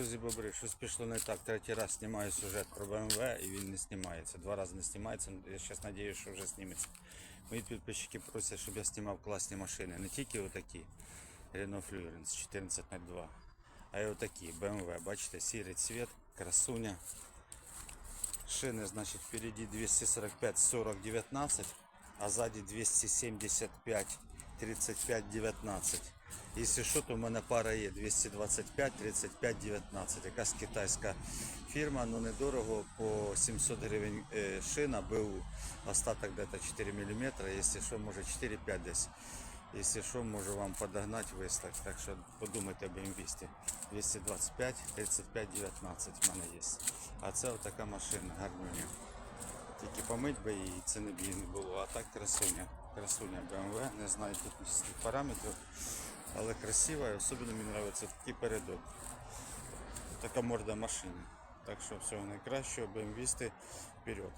Друзі бобри, щось пішло не так. Третій раз знімаю сюжет про BMW і він не знімається. Два рази не знімається. Я зараз сподіваюся, що вже зніметься. Мої підписчики просять, щоб я знімав класні машини. Не тільки отакі Renault Fluence 1402, а й отакі BMW. Бачите, сірий цвіт, красуня. Шины, значит, впереди 245 40 19, а сзади 275 35 19. Если що, то в мене пара є 225 35 19. Якась китайська фірма, ну недорого, по 700 гривень е, шина, був остаток где-то 4 мм, якщо що, може 4-5 десь. Якщо що, можу вам подогнати, вислати. Так що подумайте об інвесті. 225 35 19 в мене є. А це отака машина, гарнюня. Тільки помить би її, це не б її не було. А так красуня. Красуня BMW, не знаю технічних параметрів, але красива і особливо мені подобається такий передок. Така морда машини. Так що всього найкращого, BMW вперед.